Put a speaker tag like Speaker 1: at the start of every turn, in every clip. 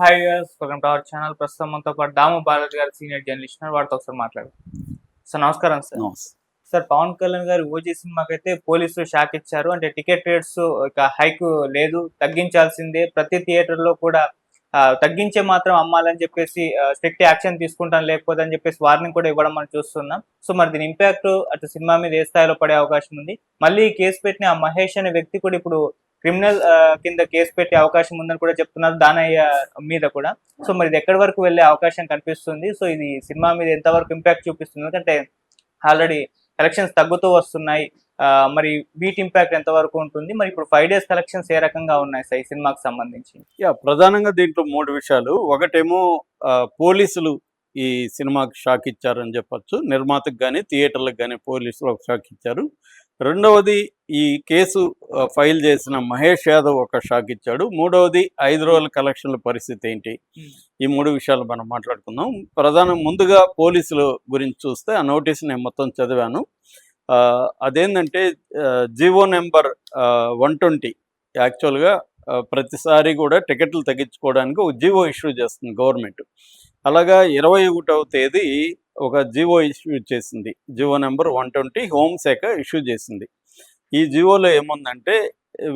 Speaker 1: Hi welcome to our channel ప్రస్తుతం మనతో పాటు దాము బాలాజీ గారు సీనియర్ జర్నలిస్ట్. వారితో ఒకసారి మాట్లాడు. సార్ నమస్కారం సార్. సార్ పవన్ కళ్యాణ్ గారు ఓజీ సినిమాకి అయితే పోలీసులు షాక్ ఇచ్చారు. అంటే టికెట్ రేట్స్ ఇక హైక్ లేదు. తగ్గించాల్సిందే. ప్రతి థియేటర్లో కూడా తగ్గించే మాత్రం అమ్మాలని చెప్పేసి స్ట్రిక్ట్ యాక్షన్ తీసుకుంటాం లేకపోతే అని చెప్పేసి వార్నింగ్ కూడా ఇవ్వడం మనం చూస్తున్నాం. సో మరి దీని ఇంపాక్ట్ అటు సినిమా మీద ఏ స్థాయిలో పడే అవకాశం ఉంది? మళ్ళీ కేసు పెట్టిన ఆ మహేష్ అనే వ్యక్తి కూడా ఇప్పుడు క్రిమినల్ కింద కేసు పెట్టే అవకాశం ఉందని కూడా చెప్తున్నారు దానయ్య మీద కూడా. సో మరి ఇది ఎక్కడి వరకు వెళ్ళే అవకాశం కనిపిస్తుంది? సో ఇది సినిమా మీద ఎంతవరకు ఇంపాక్ట్ చూపిస్తుంది? ఎందుకంటే ఆల్రెడీ కలెక్షన్స్ తగ్గుతూ వస్తున్నాయి. ఆ, మరి వీటి ఇంపాక్ట్ ఎంతవరకు ఉంటుంది? మరి ఇప్పుడు ఫైవ్ డేస్ కలెక్షన్స్ ఏ రకంగా ఉన్నాయి సార్ ఈ సినిమాకి సంబంధించి?
Speaker 2: యా ప్రధానంగా దీంట్లో మూడు విషయాలు. ఒకటేమో ఆ, పోలీసులు ఈ సినిమాకి షాక్ ఇచ్చారని చెప్పొచ్చు. నిర్మాతకు కానీ థియేటర్లకు కానీ పోలీసులు ఒక షాక్ ఇచ్చారు. రెండవది ఈ కేసు ఫైల్ చేసిన మహేష్ యాదవ్ ఒక షాక్ ఇచ్చాడు. మూడవది ఐదు రోజుల కలెక్షన్ల పరిస్థితి ఏంటి? ఈ మూడు విషయాలు మనం మాట్లాడుకుందాం. ప్రధానం ముందుగా పోలీసుల గురించి చూస్తే ఆ నోటీస్ నేను మొత్తం చదివాను. ఆ, అదేంటంటే జీవో నెంబర్ వన్ ట్వంటీ యాక్చువల్గా ప్రతిసారి కూడా టికెట్లు తగ్గించుకోవడానికి ఒక జీవో ఇష్యూ చేస్తుంది గవర్నమెంట్. అలాగా ఇరవై ఒకటవ తేదీ ఒక జీవో ఇష్యూ చేసింది. జీవో నెంబర్ వన్ ట్వంటీ హోంశాఖ ఇష్యూ చేసింది. ఈ జీవోలో ఏముందంటే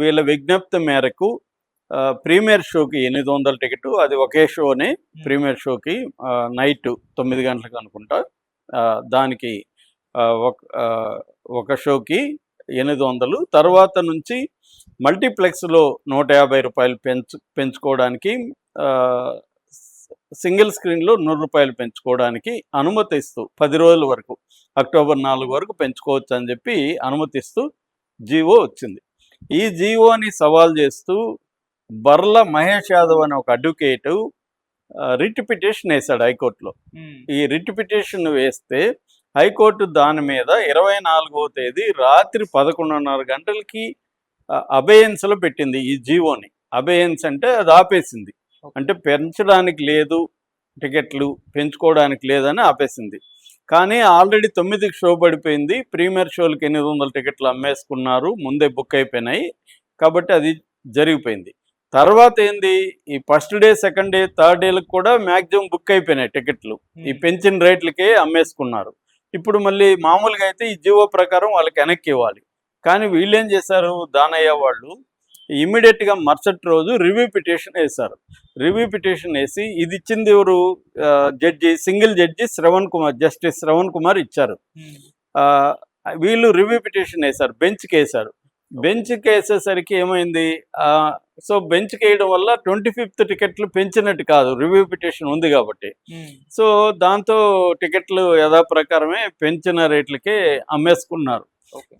Speaker 2: వీళ్ళ విజ్ఞప్తి మేరకు ప్రీమియర్ షోకి ఎనిమిది వందల టికెట్ అది ఒకే షోనే ప్రీమియర్ షోకి నైట్ తొమ్మిది గంటలకు అనుకుంటా దానికి ఒక షోకి ఎనిమిది వందలు. తర్వాత నుంచి మల్టీప్లెక్స్లో నూట యాభై రూపాయలు పెంచు పెంచుకోవడానికి సింగిల్ స్క్రీన్లో నూరు రూపాయలు పెంచుకోవడానికి అనుమతిస్తూ పది రోజుల వరకు అక్టోబర్ నాలుగు వరకు పెంచుకోవచ్చు అని చెప్పి అనుమతిస్తూ జీవో వచ్చింది. ఈ జీవోని సవాల్ చేస్తూ బర్ల మహేష్ యాదవ్ అనే ఒక అడ్వకేటు రిట్ పిటిషన్ వేశాడు హైకోర్టులో. ఈ రిట్ పిటిషన్ వేస్తే హైకోర్టు దాని మీద ఇరవై నాలుగవ తేదీ రాత్రి పదకొండున్నర గంటలకి అబేయన్స్లో పెట్టింది ఈ జీవోని అబేయన్స్ అంటే అది ఆపేసింది. అంటే పెంచడానికి లేదు టికెట్లు పెంచుకోవడానికి లేదని ఆపేసింది. కానీ ఆల్రెడీ తొమ్మిదికి షో పడిపోయింది. ప్రీమియర్ షోలకి ఎనిమిది వందల టికెట్లు అమ్మేసుకున్నారు. ముందే బుక్ అయిపోయినాయి. కాబట్టి అది జరిగిపోయింది. తర్వాత ఏంది? ఈ first day second day third డేలకు కూడా మ్యాక్సిమం బుక్ అయిపోయినాయి టికెట్లు. ఈ పెంచిన రేట్లకే అమ్మేసుకున్నారు. ఇప్పుడు మళ్ళీ మామూలుగా అయితే ఈ జీవో ప్రకారం వాళ్ళకి వెనక్కి ఇవ్వాలి. కానీ వీళ్ళు ఏం చేశారు? దానయ్య వాళ్ళు ఇమ్మీడియట్గా మరుసటి రోజు రివ్యూ పిటిషన్ వేశారు. రివ్యూ పిటిషన్ వేసి ఇది ఇచ్చింది ఎవరు? Judge single judge Shravan Kumar justice Shravan Kumar ఇచ్చారు. వీళ్ళు రివ్యూ పిటిషన్ వేశారు బెంచ్కి వేశారు. బెంచ్కి వేసేసరికి ఏమైంది? సో బెంచ్కి వేయడం వల్ల ట్వంటీ ఫిఫ్త్ టికెట్లు పెంచినట్టు కాదు రివ్యూ పిటిషన్ ఉంది కాబట్టి. సో దాంతో టికెట్లు యథాప్రకారమే పెంచిన రేట్లకే అమ్మేసుకున్నారు.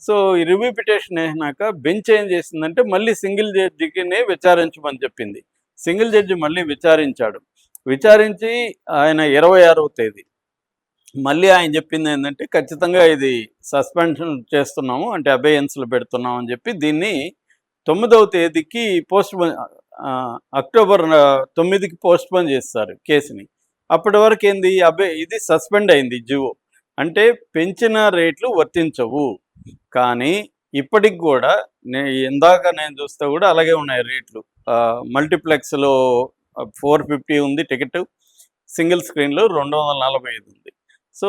Speaker 2: సో ఈ రివ్యూ పిటిషన్ వేసినాక బెంచ్ ఏం చేసిందంటే మళ్ళీ సింగిల్ జడ్జికినే విచారించమని చెప్పింది. సింగిల్ జడ్జి మళ్ళీ విచారించాడు. విచారించి ఆయన ఇరవై ఆరవ తేదీ. మళ్ళీ ఆయన చెప్పింది ఏంటంటే ఖచ్చితంగా ఇది సస్పెన్షన్ చేస్తున్నాము అంటే అబేయన్స్లు పెడుతున్నాం అని చెప్పి దీన్ని తొమ్మిదవ తేదీకి పోస్ట్ అక్టోబర్ తొమ్మిదికి పోస్ట్ పోన్ చేస్తారు కేసుని. అప్పటి వరకు ఏంది? అబే ఇది సస్పెండ్ అయింది జివో. అంటే పెంచిన రేట్లు వర్తించవు. కానీ ఇప్పటికి కూడా నే ఇందాక నేను చూస్తే కూడా అలాగే ఉన్నాయి రేట్లు. మల్టీప్లెక్స్లో ఫోర్ ఫిఫ్టీ ఉంది టికెట్ సింగిల్ స్క్రీన్లో రెండు వందల నలభై ఐదు ఉంది. సో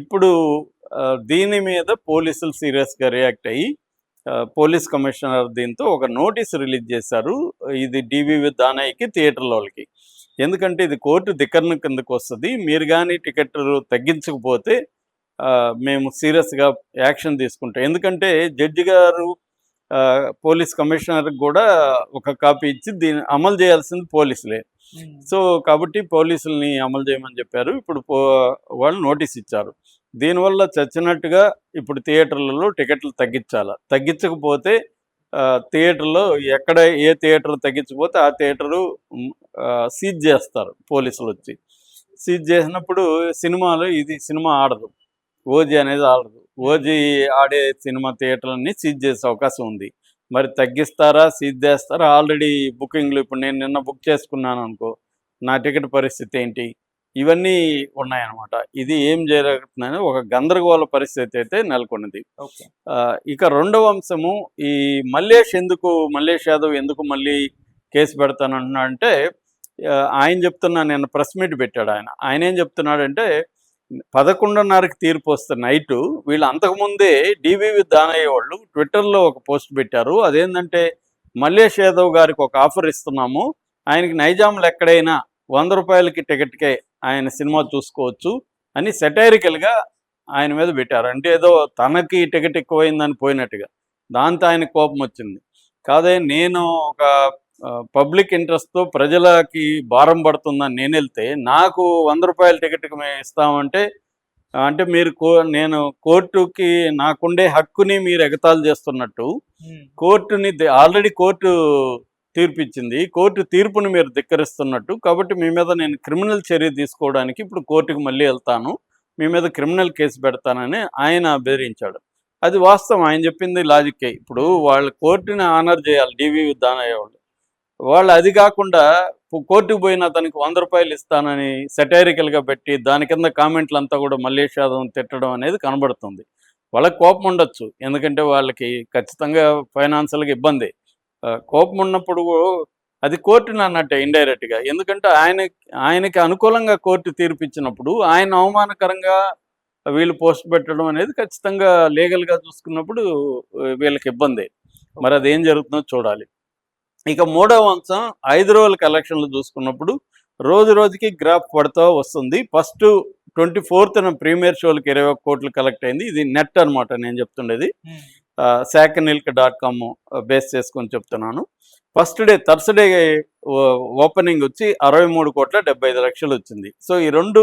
Speaker 2: ఇప్పుడు దీని మీద పోలీసులు సీరియస్గా రియాక్ట్ అయ్యి పోలీస్ కమిషనర్ దీంతో ఒక నోటీస్ రిలీజ్ చేశారు. ఇది డివివి దానయ్యకి థియేటర్ల వాళ్ళకి. ఎందుకంటే ఇది కోర్టు ధిక్కరణ కిందకు వస్తుంది. మీరు కానీ టికెట్లు తగ్గించకపోతే మేము సీరియస్గా యాక్షన్ తీసుకుంటాం. ఎందుకంటే జడ్జి గారు పోలీస్ కమిషనర్కి కూడా ఒక కాపీ ఇచ్చి దీన్ని అమలు చేయాల్సింది పోలీసులే. సో కాబట్టి పోలీసుల్ని అమలు చేయమని చెప్పారు. ఇప్పుడు పో వాళ్ళు నోటీస్ ఇచ్చారు. దీనివల్ల చచ్చినట్టుగా ఇప్పుడు థియేటర్లలో టికెట్లు తగ్గించాలి. తగ్గించకపోతే థియేటర్లో ఎక్కడ ఏ థియేటర్ తగ్గించకపోతే ఆ థియేటరు సీజ్ చేస్తారు పోలీసులు వచ్చి సీజ్ చేసినప్పుడు సినిమాలో ఇది సినిమా ఆడదు ఓజీ అనేది ఆడదు. ఓజీ ఆడే సినిమా థియేటర్లని సీజ్ చేసే అవకాశం ఉంది. మరి తగ్గిస్తారా సీజ్ చేస్తారా? ఆల్రెడీ బుకింగ్లు ఇప్పుడు నేను నిన్న బుక్ చేసుకున్నాను అనుకో నా టికెట్ పరిస్థితి ఏంటి? ఇవన్నీ ఉన్నాయన్నమాట. ఇది ఏం జరుగుతుందని ఒక గందరగోళ పరిస్థితి అయితే నెలకొన్నది. ఇక రెండవ అంశము ఈ మల్లేష్ ఎందుకు మల్లేష్ యాదవ్ ఎందుకు మళ్ళీ కేసు పెడతానంటున్నా అంటే ఆయన చెప్తున్నా నిన్న ప్రెస్ మీట్ పెట్టాడు ఆయన. ఆయన ఏం చెప్తున్నాడంటే పదకొండున్నరకి తీర్పు వస్తే నైటు వీళ్ళు అంతకుముందే డివివి దానయ్య వాళ్ళు ట్విట్టర్లో ఒక పోస్ట్ పెట్టారు. అదేంటంటే మల్లేష్ యాదవ్ గారికి ఒక ఆఫర్ ఇస్తున్నాము. ఆయనకి నైజాంలు ఎక్కడైనా వంద రూపాయలకి టికెట్కే ఆయన సినిమా చూసుకోవచ్చు అని సెటైరికల్గా ఆయన మీద పెట్టారు. అంటే ఏదో తనకి టికెట్ ఎక్కువైందని పోయినట్టుగా. దాంతో ఆయన కోపం వచ్చింది. కాదే నేను ఒక పబ్లిక్ ఇంట్రెస్ట్తో ప్రజలకి భారం పడుతుందని నేను వెళ్తే నాకు వంద రూపాయల టికెట్కి మేము ఇస్తామంటే అంటే మీరు కో నేను కోర్టుకి నాకుండే హక్కుని మీరు ఎగతాళి చేస్తున్నట్టు కోర్టుని ఆల్రెడీ కోర్టు తీర్పిచ్చింది. కోర్టు తీర్పుని మీరు ధిక్కరిస్తున్నట్టు కాబట్టి మీ మీద నేను క్రిమినల్ చర్య తీసుకోవడానికి ఇప్పుడు కోర్టుకు మళ్ళీ వెళ్తాను. మీ మీద క్రిమినల్ కేసు పెడతానని ఆయన బెదిరించాడు. అది వాస్తవం. ఆయన చెప్పింది లాజిక్కే. ఇప్పుడు వాళ్ళు కోర్టుని ఆనర్ చేయాలి. డివి దానయ్య వాళ్ళు. వాళ్ళు అది కాకుండా కోర్టుకు పోయిన అతనికి వంద రూపాయలు ఇస్తానని సెటైరికల్గా పెట్టి దాని కింద కామెంట్లు అంతా కూడా మల్లేష్ యాదవ్ తిట్టడం అనేది కనబడుతుంది. వాళ్ళకి కోపం ఉండొచ్చు. ఎందుకంటే వాళ్ళకి ఖచ్చితంగా ఫైనాన్షియల్గా ఇబ్బంది. ఆ, కోపం ఉన్నప్పుడు అది కోర్టుని అన్నట్టే ఇండైరెక్ట్గా. ఎందుకంటే ఆయన ఆయనకి అనుకూలంగా కోర్టు తీర్పిచ్చినప్పుడు ఆయన అవమానకరంగా వీళ్ళు పోస్ట్ పెట్టడం అనేది ఖచ్చితంగా లీగల్గా చూసుకున్నప్పుడు వీళ్ళకి ఇబ్బంది. మరి అదేం జరుగుతుందో చూడాలి. ఇక మూడవ అంశం ఐదు రోజుల కలెక్షన్లు చూసుకున్నప్పుడు రోజు రోజుకి గ్రాఫ్ పడుతూ వస్తుంది. ఫస్ట్ ట్వంటీ ఫోర్త్న ప్రీమియర్ షోలకి ఇరవై కోట్లు కలెక్ట్ అయింది. ఇది నెట్ అనమాట నేను చెప్తుండేది. శాకనిల్క్ డాట్ కామ్ బేస్ చేసుకొని చెప్తున్నాను. ఫస్ట్ డే థర్స్డే ఓపెనింగ్ వచ్చి అరవై మూడు కోట్ల డెబ్బై ఐదు లక్షలు వచ్చింది. సో ఈ రెండు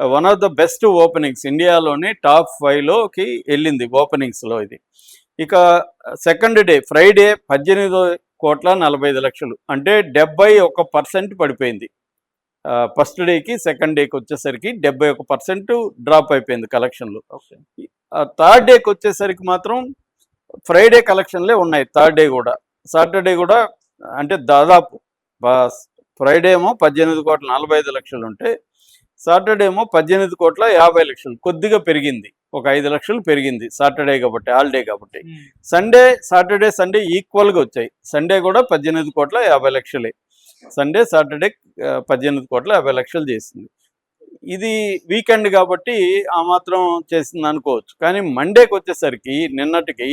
Speaker 2: one of the best openings ఇండియాలోనే టాప్ ఫైవ్లోకి వెళ్ళింది ఓపెనింగ్స్లో ఇది. ఇక సెకండ్ డే ఫ్రైడే పద్దెనిమిది కోట్ల నలభై ఐదు లక్షలు. అంటే డెబ్బై ఒక పర్సెంట్ పడిపోయింది. ఫస్ట్ డేకి సెకండ్ డేకి వచ్చేసరికి డెబ్బై ఒక పర్సెంట్ డ్రాప్ అయిపోయింది కలెక్షన్లు. థర్డ్ డేకి వచ్చేసరికి మాత్రం ఫ్రైడే కలెక్షన్లే ఉన్నాయి థర్డ్ డే కూడా. సాటర్డే కూడా అంటే దాదాపు ఫ్రైడే ఏమో పద్దెనిమిది కోట్ల నలభై ఐదు లక్షలు ఉంటే సాటర్డే ఏమో పద్దెనిమిది కోట్ల యాభై లక్షలు. కొద్దిగా పెరిగింది. ఒక ఐదు లక్షలు పెరిగింది సాటర్డే కాబట్టి హాలిడే కాబట్టి. సండే సాటర్డే సండే ఈక్వల్గా వచ్చాయి. సండే కూడా పద్దెనిమిది కోట్ల యాభై లక్షలే. సండే సాటర్డే పద్దెనిమిది కోట్ల యాభై లక్షలు చేసింది. ఇది వీకెండ్ కాబట్టి ఆ మాత్రం చేసింది అనుకోవచ్చు. కానీ మండేకి వచ్చేసరికి నిన్నటికి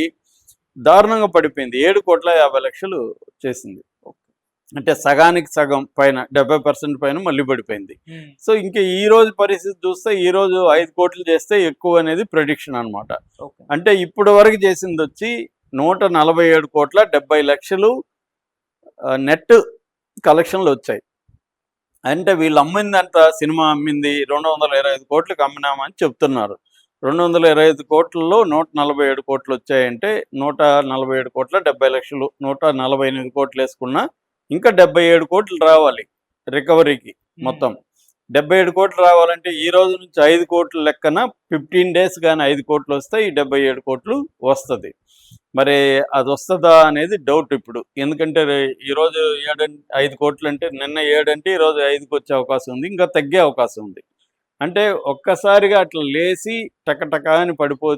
Speaker 2: దారుణంగా పడిపోయింది. ఏడు కోట్ల యాభై లక్షలు చేసింది. అంటే సగానికి సగం పైన డెబ్బై పర్సెంట్ పైన మళ్ళీ పడిపోయింది. సో ఇంకా ఈ రోజు పరిస్థితి చూస్తే ఈ రోజు ఐదు కోట్లు చేస్తే ఎక్కువ అనేది ప్రెడిక్షన్ అన్నమాట.
Speaker 1: ఓకే.
Speaker 2: అంటే ఇప్పటి వరకు చేసింది వచ్చి నూట నలభై ఏడు కోట్ల డెబ్బై లక్షలు నెట్ కలెక్షన్లు వచ్చాయి. అంటే వీళ్ళు అమ్మిందంత సినిమా అమ్మింది రెండు వందల ఇరవై ఐదు కోట్లకు అమ్మినామని చెప్తున్నారు. రెండు వందల ఇరవై ఐదు కోట్లలో నూట నలభై ఏడు కోట్లు వచ్చాయంటే నూట నలభై ఏడు కోట్ల డెబ్బై లక్షలు నూట నలభై ఎనిమిది కోట్లు వేసుకున్నా ఇంకా డెబ్బై ఏడు కోట్లు రావాలి రికవరీకి మొత్తం. డెబ్బై ఏడు కోట్లు రావాలంటే ఈ రోజు నుంచి ఐదు కోట్ల లెక్కన ఫిఫ్టీన్ డేస్ కానీ ఐదు కోట్లు వస్తే ఈ డెబ్బై ఏడు కోట్లు వస్తుంది. మరి అది వస్తుందా అనేది డౌట్ ఇప్పుడు. ఎందుకంటే రే- ఈ రోజు ఏడంటే ఐదు కోట్లు అంటే నిన్న ఏడంటే ఈ రోజు ఐదుకి వచ్చే అవకాశం ఉంది ఇంకా తగ్గే అవకాశం ఉంది. అంటే ఒక్కసారిగా అట్లా లేచి టకటక అని పడిపో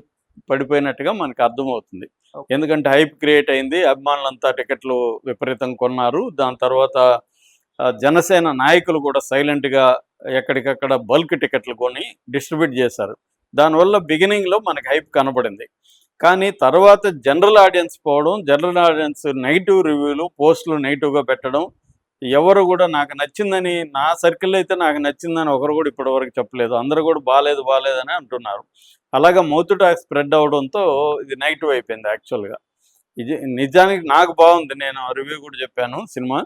Speaker 2: పడిపోయినట్టుగా మనకు అర్థమవుతుంది. ఎందుకంటే హైప్ క్రియేట్ అయింది అభిమానులంతా టికెట్లు విపరీతం కొన్నారు. దాని తర్వాత జనసేన నాయకులు కూడా సైలెంట్గా ఎక్కడికక్కడ బల్క్ టికెట్లు కొని డిస్ట్రిబ్యూట్ చేశారు. దానివల్ల బిగినింగ్లో మనకి హైప్ కనబడింది. కానీ తర్వాత జనరల్ ఆడియన్స్ పోవడం జనరల్ ఆడియన్స్ నెగిటివ్ రివ్యూలు పోస్టులు నెగిటివ్గా పెట్టడం ఎవరు కూడా నాకు నచ్చిందని నా సర్కిల్ అయితే నాకు నచ్చిందని ఒకరు కూడా ఇప్పటివరకు చెప్పలేదు. అందరూ కూడా బాగాలేదు బాగాలేదని అంటున్నారు. అలాగా మౌత్ టాక్ స్ప్రెడ్ అవడంతో ఇది నెగిటివ్ అయిపోయింది యాక్చువల్గా ఇది నిజానికి నాకు బాగుంది. నేను రివ్యూ కూడా చెప్పాను సినిమా.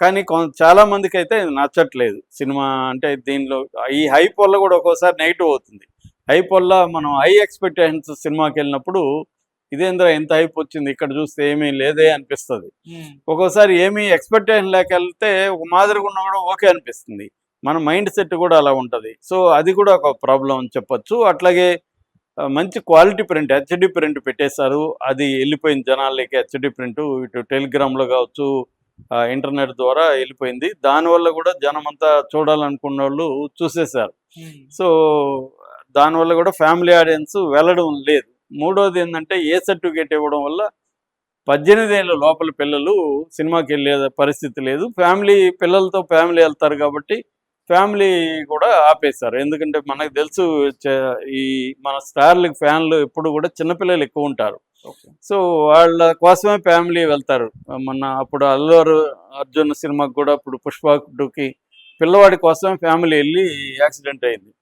Speaker 2: కానీ కొ చాలా మందికి అయితే ఇది నచ్చట్లేదు సినిమా. అంటే దీనిలో ఈ హైప్ వల్ల కూడా ఒక్కోసారి నెగిటివ్ అవుతుంది హైప్ వల్ల మనం హై ఎక్స్పెక్టేషన్స్ సినిమాకి వెళ్ళినప్పుడు ఇదేంద్ర ఎంత హైప్ వచ్చింది? ఇక్కడ చూస్తే ఏమీ లేదే అనిపిస్తుంది. ఒక్కోసారి ఏమీ ఎక్స్పెక్టేషన్ లేక వెళ్తే ఒక మాదిరిగా ఉన్నా కూడా ఓకే అనిపిస్తుంది. మన మైండ్ సెట్ కూడా అలా ఉంటుంది. సో అది కూడా ఒక ప్రాబ్లం అని చెప్పొచ్చు. అట్లాగే మంచి క్వాలిటీ ప్రింట్ హెచ్డి ప్రింట్ పెట్టేశారు. అది వెళ్ళిపోయింది జనాలకి హెచ్డి ప్రింట్ ఇటు టెలిగ్రామ్లో కావచ్చు ఇంటర్నెట్ ద్వారా వెళ్ళిపోయింది. దానివల్ల కూడా జనం అంతా చూడాలనుకున్న వాళ్ళు చూసేశారు సో దానివల్ల కూడా ఫ్యామిలీ ఆడియన్స్ వెళ్ళడం లేదు. మూడోది ఏంటంటే ఏ సర్టిఫికేట్ ఇవ్వడం వల్ల పద్దెనిమిది ఏళ్ళ లోపల పిల్లలు సినిమాకి వెళ్ళే పరిస్థితి లేదు. ఫ్యామిలీ పిల్లలతో ఫ్యామిలీ వెళ్తారు కాబట్టి ఫ్యామిలీ కూడా ఆపేశారు. ఎందుకంటే మనకు తెలుసు ఈ మన స్టార్లకు ఫ్యాన్లు ఎప్పుడు కూడా చిన్నపిల్లలు ఎక్కువ ఉంటారు. సో వాళ్ళ కోసమే ఫ్యామిలీ వెళ్తారు. మొన్న అప్పుడు అల్లూరు అర్జున్ సినిమాకి కూడా ఇప్పుడు పుష్ప టూకి పిల్లవాడి కోసమే ఫ్యామిలీ వెళ్ళి యాక్సిడెంట్ అయింది.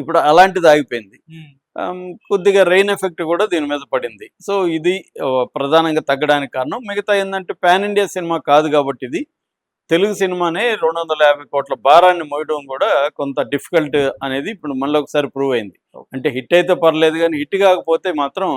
Speaker 2: ఇప్పుడు అలాంటిది ఆగిపోయింది. కొద్దిగా రెయిన్ ఎఫెక్ట్ కూడా దీని మీద పడింది. సో ఇది ప్రధానంగా తగ్గడానికి కారణం. మిగతా ఏంటంటే పాన్ ఇండియా సినిమా కాదు కాబట్టి ఇది. తెలుగు సినిమానే రెండు వందల యాభై కోట్ల భారాన్ని మోయడం కూడా కొంత డిఫికల్ట్ అనేది ఇప్పుడు మళ్ళీ ఒకసారి ప్రూవ్ అయింది. అంటే హిట్ అయితే పర్లేదు కానీ హిట్ కాకపోతే మాత్రం